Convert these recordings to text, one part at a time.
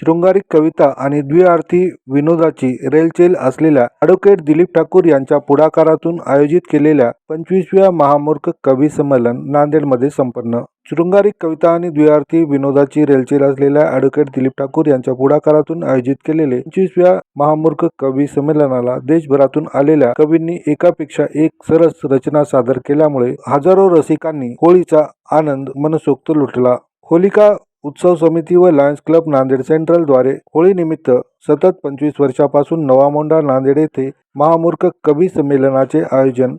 शृंगारिक कविता आणि द्विअर्थी विनोदाची रेलचेल असलेल्या ॲडव्होकेट दिलीप ठाकूर यांच्या पुढाकारातून आयोजित केलेल्या पंचवीसव्या महामूर्ख कवी संमेलन नांदेडमध्ये संपन्न. शृंगारिक कविता आणि द्विअर्थी विनोदाची रेलचेल असलेल्या ॲडव्होकेट दिलीप ठाकूर यांच्या पुढाकारातून आयोजित केलेले पंचवीसव्या महामूर्ख कवी संमेलनाला देशभरातून आलेल्या कवींनी एकापेक्षा एक सरस रचना सादर केल्यामुळे हजारो रसिकांनी होळीचा आनंद मनसोक्त लुटला. होलिका उत्सव समिती व लायन्स क्लब नांदेड सेंट्रलद्वारे होळीनिमित्त सतत पंचवीस वर्षापासून नवामोंडा नांदेड येथे महामूर्ख कवी संमेलनाचे आयोजन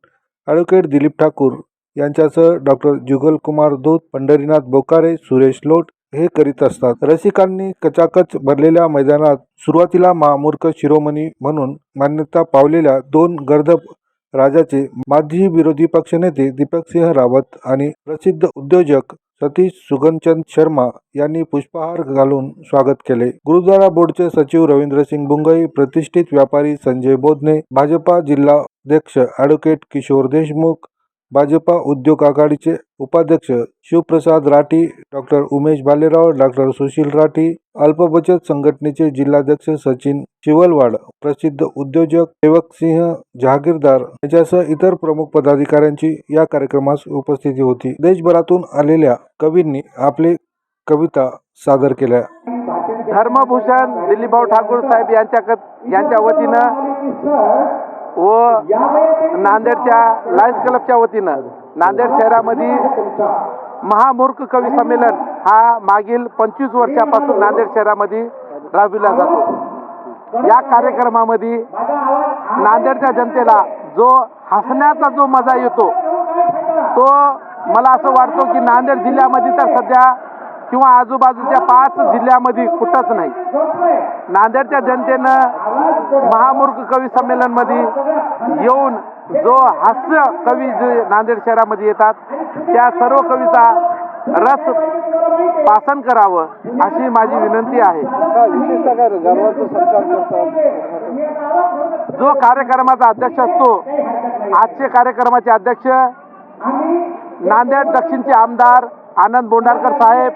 ॲडव्होकेट दिलीप ठाकूर यांच्यासह डॉक्टर जुगलकुमार धूत पंढरीनाथ बोकारे सुरेश लोट हे करीत असतात. रसिकांनी कचाकच भरलेल्या मैदानात सुरुवातीला महामूर्ख शिरोमणी म्हणून मान्यता पावलेल्या दोन गर्दब राजाचे माजी विरोधी पक्षनेते दीपक सिंह रावत आणि प्रसिद्ध उद्योजक सतीश सुगनचंद शर्मा यांनी पुष्पहार घालून स्वागत केले. गुरुद्वारा बोर्डचे सचिव रवींद्रसिंग बुंगई प्रतिष्ठित व्यापारी संजय बोधने भाजपा जिल्हाध्यक्ष ॲडव्होकेट किशोर देशमुख भाजपा उद्योग आघाडीचे उपाध्यक्ष शिवप्रसाद राठी डॉक्टर उमेश भालेराव डॉक्टर सुशील राठी अल्पबचत संघटनेचे जिल्हाध्यक्ष सचिन चिवलवाड प्रसिद्ध उद्योजक सेवकसिंह जहागीरदार यांच्यासह इतर प्रमुख पदाधिकाऱ्यांची या कार्यक्रमास उपस्थिती होती. देशभरातून आलेल्या कवींनी आपले कविता सादर केल्या. धर्मभूषण दिलीपभाऊ ठाकूर साहेब यांच्या यांच्या वतीनं व नांदेडच्या लायन्स क्लबच्या वतीनं नांदेड शहरामध्ये महामूर्ख कवी संमेलन हा मागील पंचवीस वर्षापासून नांदेड शहरामध्ये राबविला जातो. या कार्यक्रमामध्ये नांदेडच्या जनतेला जो हसण्याचा जो मजा येतो तो मला असं वाटतो की नांदेड जिल्ह्यामध्ये तर सध्या किंवा आजूबाजूच्या पाच जिल्ह्यामध्ये कुठंच नाही. नांदेडच्या जनतेनं महामूर्ख कवी संमेलनमध्ये येऊन जो हास्य कवी जे नांदेड शहरामध्ये येतात त्या सर्व कवीचा रस पासन करावं अशी माझी विनंती आहे. जो कार्यक्रमाचा अध्यक्ष असतो आजचे कार्यक्रमाचे अध्यक्ष नांदेड दक्षिणचे आमदार आनंद बोंडारकर साहेब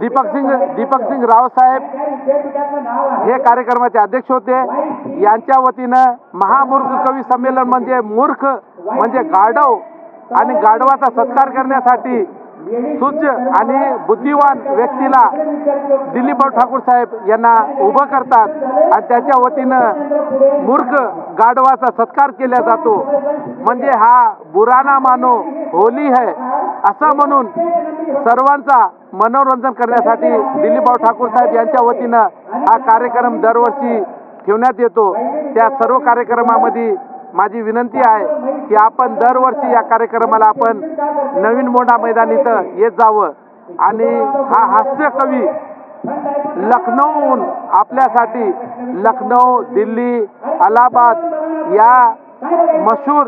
दीपक सिंग दीपक सिंग राव साहेब हे कार्यक्रमाचे अध्यक्ष होते. यांच्या वतीनं महामूर्ख कवी संमेलन म्हणजे मूर्ख म्हणजे गाढव आणि गाढवाचा सत्कार करण्यासाठी सुज आणि बुद्धिवान व्यक्तीला दिलीपराव ठाकूर साहेब यांना उभं करतात आणि त्याच्या वतीनं मूर्ख गाढवाचा सत्कार केला जातो. म्हणजे हा बुराना मानो होली है. असं म्हणून सर्वांचा मनोरंजन करण्यासाठी दिलीपराव ठाकूर साहेब यांच्या वतीनं हा कार्यक्रम दरवर्षी ठेवण्यात येतो. त्या सर्व कार्यक्रमामध्ये माझी विनंती आहे की आपण दरवर्षी या कार्यक्रमाला आपण नवीन मोठा मैदान इथं येत जावं. आणि हा हास्य कवी लखनौहून आपल्यासाठी लखनौ दिल्ली अलाहाबाद या मशहूर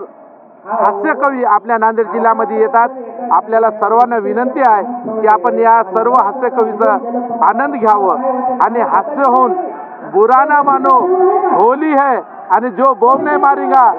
हास्यकवी आपल्या नांदेड जिल्ह्यामध्ये येतात. आपल्याला सर्वांना विनंती आहे की आपण या सर्व हास्यकवीचं आनंद घ्यावं. आणि हास्य होऊन बुरा ना मानो होली है. आणि जो बोम नाही मारेगा